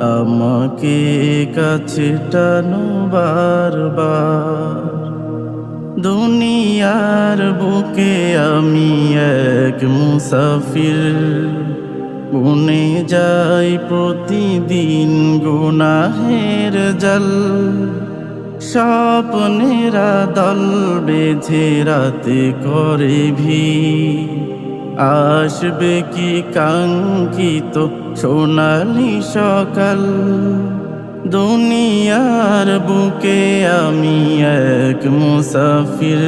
আমাকে কাছে টানো বারবার। দুনিয়ার বুকে আমি এক মুসাফির। গুনে যাই প্রতিদিন গুনাহের জল। স্বপ্নেরা দল বেঁধে রাতে করে ভি আসবে কি কাঙ্ক্ষিত? সোনালি সকাল, দুনিয়ার বুকে আমি এক মুসাফির।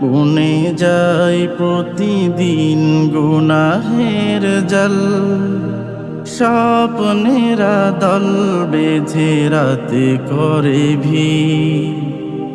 গুনে যাই প্রতিদিন গুনাহের জল, স্বপ্নেরা দল বেঁধে রাতে করে ভি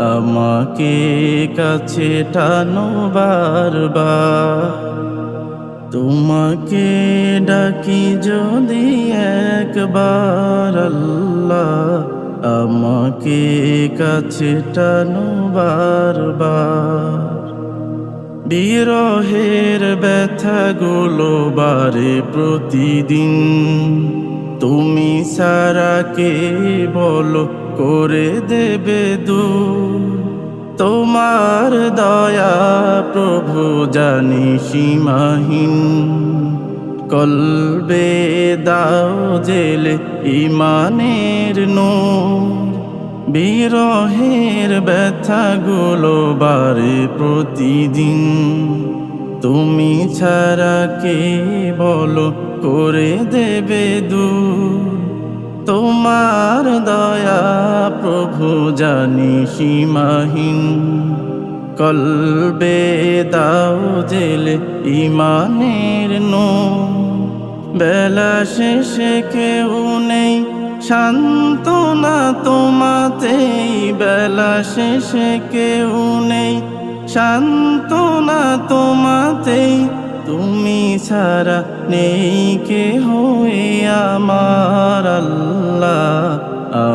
আমাকে কাছে টানো বারবার। তোমাকে ডাকি যদি একবার আল্লাহ আমাকে কাছে টানো বারবার। বিরহের ব্যথাগুলো বারে প্রতিদিন। তুমি সারাকে বলো করে দেবে দু তোমার দয়া প্রভু জানি সীমাহীন। কলবে দাও জেলে ইমানের নো বিরহের ব্যথাগুলো বারে প্রতিদিন। তুমি ছাড়া কে বলো করে দেবে দূর। জানি সীমাহীন। কলবে দাও জেলে ইমানের নো বেলা শেষে কেউ নেই, সান্ত্বনা তোমাতেই। বেলা শেষে কেউ নেই, সান্ত্বনা তোমাতেই। তুমি ছাড়া নেই কে হয়ে আমার আল্লাহ।